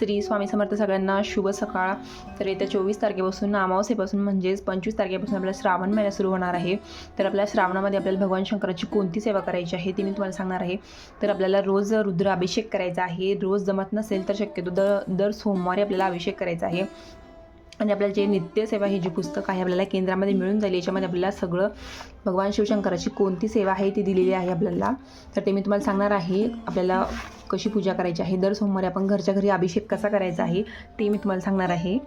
श्री स्वामी समर्थ सगळ्यांना शुभ सकाळ. तर येत्या चोवीस तारखेपासून अमावस्येपासून म्हणजेच पंचवीस तारखेपासून आपल्याला श्रावण महिना सुरू होणार आहे. तर आपल्या श्रावणामध्ये आपल्याला भगवान शंकराची कोणती सेवा करायची आहे ती मी तुम्हाला सांगणार आहे. तर आपल्याला रोज रुद्र अभिषेक करायचा आहे. रोज जमत नसेल तर शक्यतो दर दर सोमवारी आपल्याला अभिषेक करायचा आहे. आणि आपल्याला जे नित्यसेवा हे जी पुस्तक आहे आपल्याला केंद्रामध्ये मिळून जाईल याच्यामध्ये आपल्याला सगळं भगवान शिवशंकराची कोणती सेवा आहे ती दिलेली आहे आपल्याला. तर ते मी तुम्हाला सांगणार आहे आपल्याला कशी पूजा करायची आहे दर सोमवारी आपण घरच्या घरी अभिषेक कसा करायचा आहे ते मी तुम्हाला सांगणार आहे.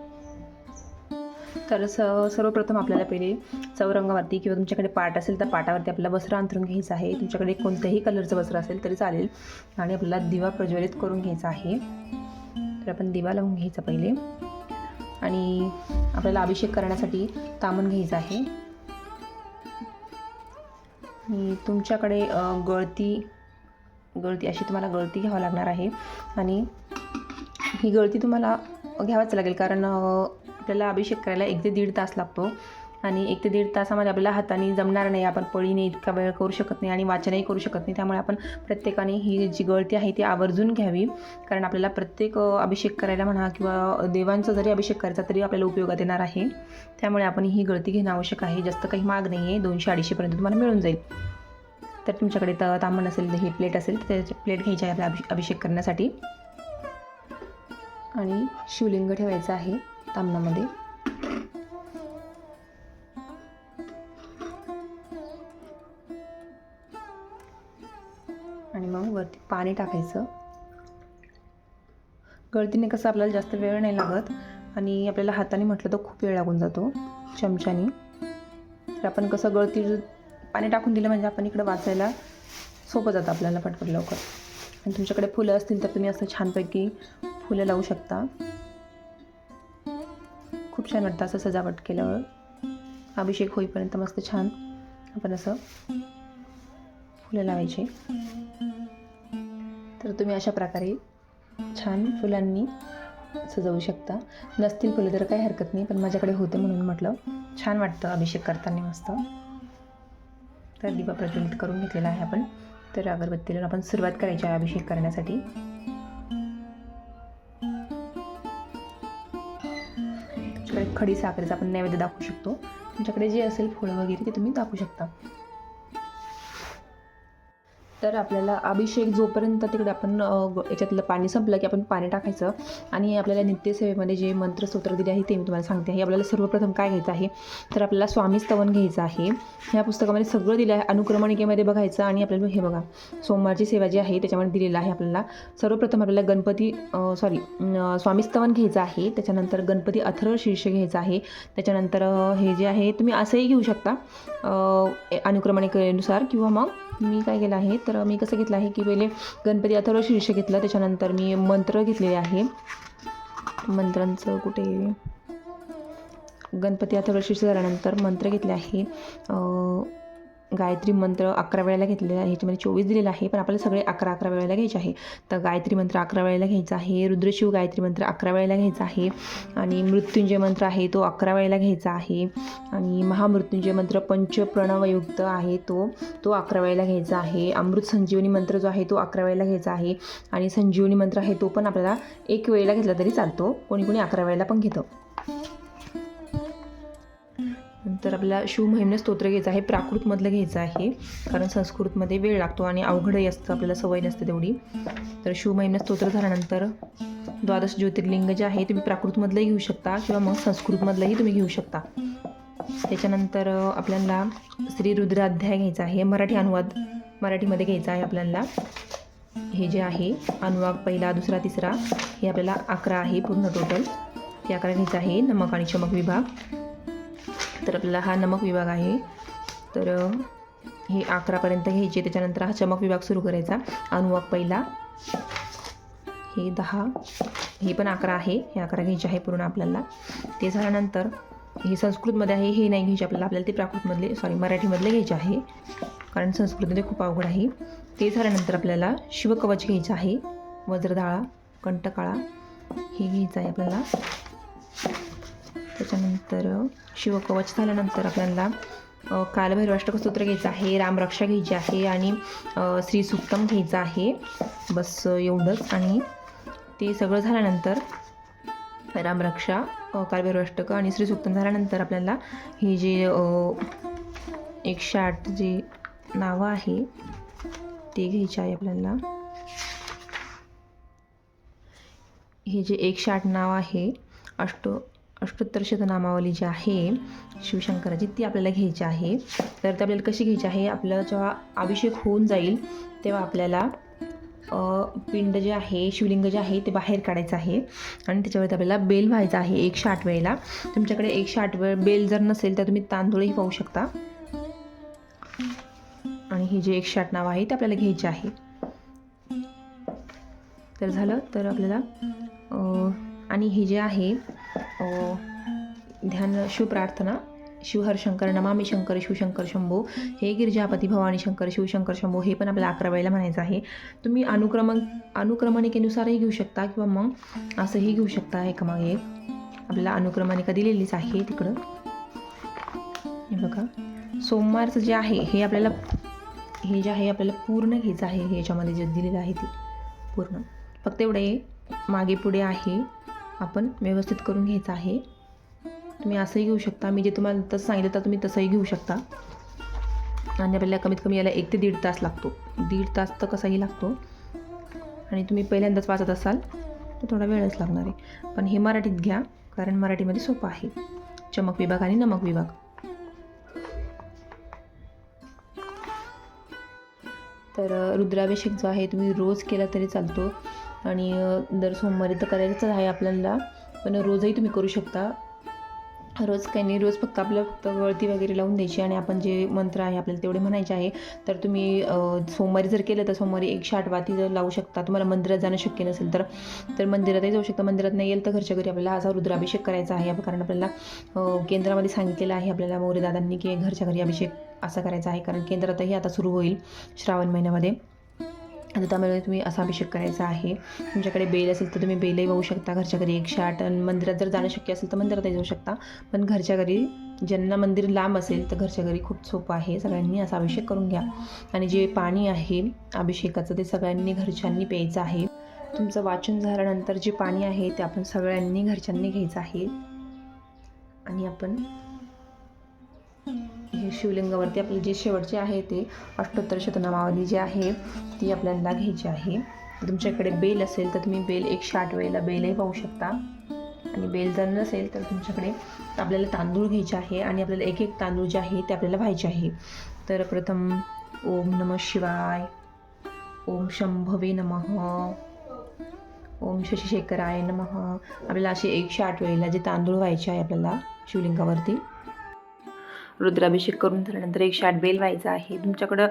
तर स सर्वप्रथम आपल्याला पहिले चौरंगावरती किंवा तुमच्याकडे पाट असेल तर पाटावरती आपल्याला वस्त्र अंथरून घ्यायचं आहे. तुमच्याकडे कोणत्याही कलरचं वस्त्र असेल तरी चालेल. आणि आपल्याला दिवा प्रज्वलित करून घ्यायचा आहे. तर आपण दिवा लावून घ्यायचा पहिले. आणि आपल्याला अभिषेक करण्यासाठी तामण घ्यायचं आहे. आणि तुमच्याकडे गळती गळती अशी तुम्हाला गळती घ्यावं लागणार आहे. आणि ही गळती तुम्हाला घ्यावाच लागेल कारण आपल्याला अभिषेक करायला एक ते दीड तास लागतो. आणि एक ते दीड तासामध्ये आपल्याला हाताने जमणार नाही आपण पळीने इतका वेळ करू शकत नाही आणि वाचनही करू शकत नाही. त्यामुळे आपण प्रत्येकाने ही जी गळती आहे ती आवर्जून घ्यावी. कारण आपल्याला प्रत्येक अभिषेक करायला म्हणा किंवा देवांचा जरी अभिषेक करायचा तरी आपल्याला उपयोगात येणार आहे. त्यामुळे आपण ही गळती घेणं आवश्यक आहे. जास्त काही माग नाही आहे. दोनशे अडीचशेपर्यंत तुम्हाला मिळून जाईल. तर तुमच्याकडे त तांबण असेल ही प्लेट असेल तर त्याची प्लेट घ्यायची आहे आपल्या अभि अभिषेक करण्यासाठी. आणि शिवलिंग ठेवायचं आहे तांबणामध्ये. वरती पाणी टाकायचं. गळतीने कसं आपल्याला जास्त वेळ नाही लागत आणि आपल्याला हाताने म्हटलं तर खूप वेळ लागून जातो चमच्याने. तर आपण कसं गळती पाणी टाकून दिलं म्हणजे आपण इकडं वाचायला सोपं जातं आपल्याला पटपट लवकर. आणि तुमच्याकडे फुलं असतील तर तुम्ही असं छानपैकी फुलं लावू शकता. खूप छान वाटतं असं सजावट केल्यावर. अभिषेक होईपर्यंत मस्त छान आपण असं फुलं लावायचे. तर तुम्ही अशा प्रकारे छान फुलांनी सजवू शकता. नसतील फुलं तर काही हरकत नाही पण माझ्याकडे होते म्हणून म्हटलं छान वाटतं अभिषेक करताना मस्त. तर दिवा प्रज्वलित करून घेतलेला आहे आपण. तर अगरबत्तीला आपण सुरुवात करायची आहे अभिषेक करण्यासाठी. तुमच्याकडे खडी साखरेचा आपण नैवेद्य दाखवू शकतो. तुमच्याकडे जे असेल फळं वगैरे ते तुम्ही दाखवू शकता. तर आपल्याला अभिषेक जोपर्यंत तिकडे आपण याच्यातलं पाणी संपलं की आपण पाणी टाकायचं आणि आपल्याला नित्यसेवेमध्ये जे मंत्रस्तोत्र दिले आहे ते मी तुम्हाला सांगते आहे. आपल्याला सर्वप्रथम काय घ्यायचं आहे? तर आपल्याला स्वामी स्तवन घ्यायचं आहे. ह्या पुस्तकामध्ये सगळं दिलं आहे. अनुक्रमणिकेमध्ये बघायचं आणि आपल्याला हे बघा. सोमवारची सेवा जी आहे त्याच्यामध्ये दिलेलं आहे आपल्याला. सर्वप्रथम आपल्याला गणपती सॉरी स्वामी स्तवन घ्यायचं आहे. त्याच्यानंतर गणपती अथर्व शीर्ष घ्यायचं आहे. त्याच्यानंतर हे जे आहे तुम्ही असंही घेऊ शकता अनुक्रमणिकेनुसार किंवा मग मी काय केलं आहे तर मी कसं घेतलं आहे की पहिले गणपती अथर्व शीर्ष घेतलं त्याच्यानंतर मी मंत्र घेतलेले आहे. मंत्रांचं कुठे? गणपती अथर्व शीर्ष झाल्यानंतर मंत्र घेतले आहे. गायत्री मंत्र अकरा वेळेला घेतलेला आहे. ह्याच्यामध्ये चोवीस दिलेला आहे पण आपल्याला सगळे अकरा अकरा वेळेला घ्यायचे आहे. तर गायत्री मंत्र अकरा वेळेला घ्यायचा आहे. रुद्रशिव गायत्री मंत्र अकरा वेळेला घ्यायचा आहे. आणि मृत्युंजय मंत्र आहे तो अकरा वेळेला घ्यायचा आहे. आणि महामृत्युंजय मंत्र पंचप्रणवयुक्त आहे तो तो अकरा वेळेला घ्यायचा आहे. अमृत संजीवनी मंत्र जो आहे तो अकरा वेळेला घ्यायचा आहे. आणि संजीवनी मंत्र आहे तो पण आपल्याला एक वेळेला घेतला तरी चालतो. कोणी कोणी अकरा वेळेला पण घेतं. नंतर आपल्याला शिवमहिम्न स्तोत्र घ्यायचं आहे प्राकृतमधलं घ्यायचं आहे. कारण संस्कृतमध्ये वेळ लागतो आणि अवघडही असतं आपल्याला सवय नसते तेवढी. तर शिवमहिम्न स्तोत्र झाल्यानंतर द्वादश ज्योतिर्लिंग जे आहे तुम्ही प्राकृतमधलंही घेऊ शकता किंवा मग संस्कृतमधलंही तुम्ही घेऊ शकता. त्याच्यानंतर आपल्याला श्री रुद्राध्याय घ्यायचा आहे मराठी अनुवाद मराठीमध्ये घ्यायचा आहे आपल्याला. हे जे आहे अनुवाद पहिला दुसरा तिसरा हे आपल्याला अकरा आहे पूर्ण टोटल हे अकरा घ्यायचं आहे नमक आणि चमक विभाग. तर आपल्याला हा नमक विभाग आहे. तर हे अकरापर्यंत घ्यायचे. त्याच्यानंतर हा चमक विभाग सुरू करायचा. अनुवाग पहिला. हे दहा. हे पण अकरा आहे. हे अकरा घ्यायचे आहे पूर्ण आपल्याला. ते झाल्यानंतर हे संस्कृतमध्ये आहे. हे नाही घ्यायचे. आपल्याला आपल्याला ते प्राकृतमधले सॉरी मराठीमधले घ्यायचे आहे. कारण संस्कृतमध्ये खूप अवघड आहे. ते झाल्यानंतर आपल्याला शिवकवच घ्यायचं आहे. वज्रधाळा कंटकाळा हे घ्यायचं आहे आपल्याला. त्याच्यानंतर शिवकवच झाल्यानंतर आपल्याला कालभैरवाष्टक स्तोत्र घ्यायचं आहे रामरक्षा घ्यायची आहे आणि अ, श्री घ्यायचं आहे. बस एवढंच. आणि ते सगळं झाल्यानंतर रामरक्षा अ, कालभैरवाष्टकं आणि श्रीसूक्तम झाल्यानंतर आपल्याला हे जे एकशे आठ जे नावं आहे ते घ्यायचे आहे आपल्याला. हे जे एकशे आठ नाव आहे अष्ट अष्टोत्तर शतनामावली जी आहे शिवशंकराची ती आपल्याला घ्यायची आहे. तर ते आपल्याला कशी घ्यायची आहे? आपल्याला जेव्हा अभिषेक होऊन जाईल तेव्हा आपल्याला पिंड जे आहे शिवलिंग जे आहे ते बाहेर काढायचं आहे. आणि त्याच्यावरती आपल्याला बेल व्हायचा आहे एकशे आठ वेळेला. तुमच्याकडे एकशे आठ वेळ बेल जर नसेल तर तुम्ही तांदूळही पाहू शकता. आणि हे जे एकशे आठ नाव आहे ते आपल्याला घ्यायचे आहे. तर झालं तर आपल्याला आणि हे जे आहे ध्यान शिवप्रार्थना शिवहर शंकर नमामी शंकर शिवशंकर शंभो हे गिरिजापती भवानी शंकर शिवशंकर शंभो हे पण आपल्याला अकरा वेळेला म्हणायचं आहे. तुम्ही अनुक्रमण अनुक्रमणिकेनुसारही घेऊ शकता किंवा मग असंही घेऊ शकता एकामागे. एक आपल्याला अनुक्रमणिका दिलेलीच आहे तिकडं. हे बघा. सोमवारचं जे आहे हे आपल्याला हे जे आहे आपल्याला पूर्ण घ्यायचं आहे. ह्याच्यामध्ये जे दिलेलं आहे ते पूर्ण. फक्त एवढे मागे पुढे आहे. आपण व्यवस्थित करून घ्यायचं आहे. तुम्ही असंही घेऊ शकता. मी जे तुम्हाला तसं सांगितलं तर तुम्ही तसंही घेऊ शकता. आणि आपल्याला कमीत कमी याला एक ते दीड तास लागतो. दीड तास तर कसाही लागतो. आणि तुम्ही पहिल्यांदाच वाचत असाल तर थोडा वेळच लागणार आहे. पण हे मराठीत घ्या कारण मराठीमध्ये सोपं आहे. चमक विभाग आणि नमक विभाग. तर रुद्राभिषेक जो आहे तुम्ही रोज केला तरी चालतो. आणि दर सोमवारी तर करायचंच आहे आपल्याला पण रोजही तुम्ही करू शकता. रोज काही नाही रोज फक्त आपलं फक्त गळती वगैरे लावून द्यायची आणि आपण जे मंत्र आहे आपल्याला तेवढे म्हणायचे आहे तर तुम्ही सोमवारी जर केलं तर सोमवारी एकशे आठ वाती जर लावू शकता. तुम्हाला मंदिरात जाणं शक्य नसेल तर तर मंदिरातही जाऊ शकता. मंदिरात नाही येईल तर घरच्या घरी आपल्याला असा रुद्राभिषेक करायचा आहे. कारण आपल्याला केंद्रामध्ये सांगितलेलं आहे आपल्याला मोरे दादांनी की घरच्या घरी अभिषेक असा करायचा आहे. कारण केंद्रातही आता सुरू होईल श्रावण महिन्यामध्ये. आता त्यामुळे तुम्ही असा अभिषेक करायचा आहे. तुमच्याकडे बेल असेल तर तुम्ही बेलही वाहू शकता घरच्या घरी. एकशे आठ आणि मंदिरात जर जाणं शक्य असेल तर मंदिरातही जाऊ शकता. पण घरच्या घरी ज्यांना मंदिर लांब असेल तर घरच्या घरी खूप सोपं आहे. सगळ्यांनी असा अभिषेक करून घ्या. आणि जे पाणी आहे अभिषेकाचं ते सगळ्यांनी घरच्यांनी प्यायचं आहे. तुमचं वाचन झाल्यानंतर जे पाणी आहे ते आपण सगळ्यांनी घरच्यांनी घ्यायचं आहे. आणि आपण हे शिवलिंगावरती आपले जे शेवटचे आहे ते अष्टोत्तर शतनामावली जी आहे ती आपल्याला घ्यायची आहे. तुमच्याकडे बेल असेल तर तुम्ही बेल एकशे आठ वेळेला बेलही पाहू शकता. आणि बेल जर नसेल तर तुमच्याकडे आपल्याला तांदूळ घ्यायचे आहे आणि आपल्याला एक एक तांदूळ जे आहे ते आपल्याला व्हायचे आहे. तर प्रथम ओम नम शिवाय ओम शंभवे नमः ओम शशिशेखराय नमः. आपल्याला असे एकशे आठ वेळेला जे तांदूळ व्हायचे आहे आपल्याला शिवलिंगावरती. रुद्राभिषेक करून झाल्यानंतर एकशे आठ बेल व्हायचा आहे. तुमच्याकडं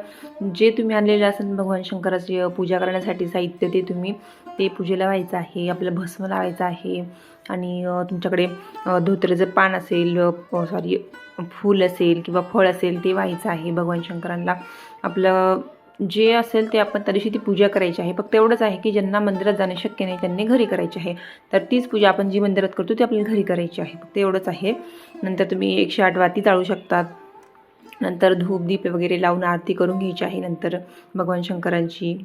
जे तुम्ही आणलेलं असेल भगवान शंकराची पूजा करण्यासाठी साहित्य ते तुम्ही ते पूजेला व्हायचं आहे आपल्याला भस्म लावायचं आहे. आणि तुमच्याकडे धोत्रेचं पान असेल सॉरी फूल असेल किंवा फळ असेल ते व्हायचं आहे. भगवान शंकरांना आपलं जे असेल ते आपण त्या दिवशी ती पूजा करायची आहे. फक्त एवढंच आहे की ज्यांना मंदिरात जाणे शक्य नाही त्यांनी घरी करायची आहे. तर तीच पूजा आपण जी मंदिरात करतो ती आपल्याला घरी करायची आहे. फक्त एवढंच आहे. नंतर तुम्ही एकशे आठ वाती चाळू शकतात. नंतर धूप दीप वगैरे लावून आरती करून घ्यायची आहे. नंतर भगवान शंकरांची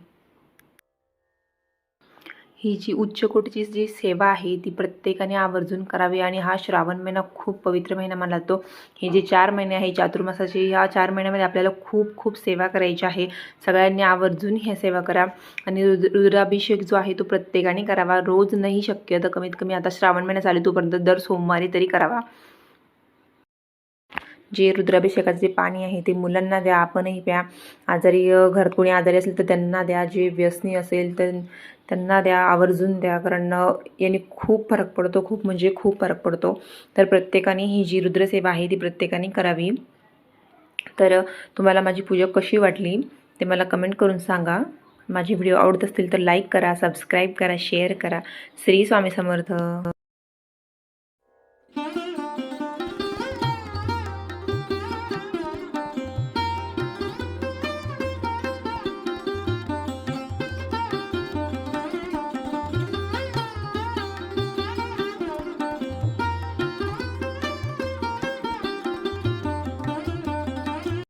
ही जी उच्चकोटीची जी सेवा आहे ती प्रत्येकाने आवर्जून करावी आणि हा श्रावण महिना खूप पवित्र महिना मानला जातो. हे जे चार महिने आहे चातुर्मासाचे ह्या चार महिन्यामध्ये आपल्याला खूप खूप सेवा करायची आहे. सगळ्यांनी आवर्जून ह्या सेवा करा आणि रुद्र रुद्राभिषेक जो आहे तो प्रत्येकाने करावा. रोज नाही शक्य तर कमीत कमी आता श्रावण महिना चालू तोपर्यंत दर सोमवारी तरी करावा. जे रुद्राभिषेकाचं जे पाणी आहे ते मुलांना द्या आपणही प्या. आजारी घरात कोणी आजारी असेल तर त्यांना द्या. जे व्यसनी असेल तर त्यांना द्या आवर्जून द्या. कारण याने खूप फरक पडतो खूप म्हणजे खूप फरक पडतो. तर प्रत्येकाने ही जी रुद्रसेवा आहे ती प्रत्येकाने करावी. तर तुम्हाला माझी पूजा कशी वाटली ते मला कमेंट करून सांगा. माझे व्हिडिओ आवडत असतील तर लाईक करा सबस्क्राईब करा शेअर करा. श्री स्वामी समर्थ.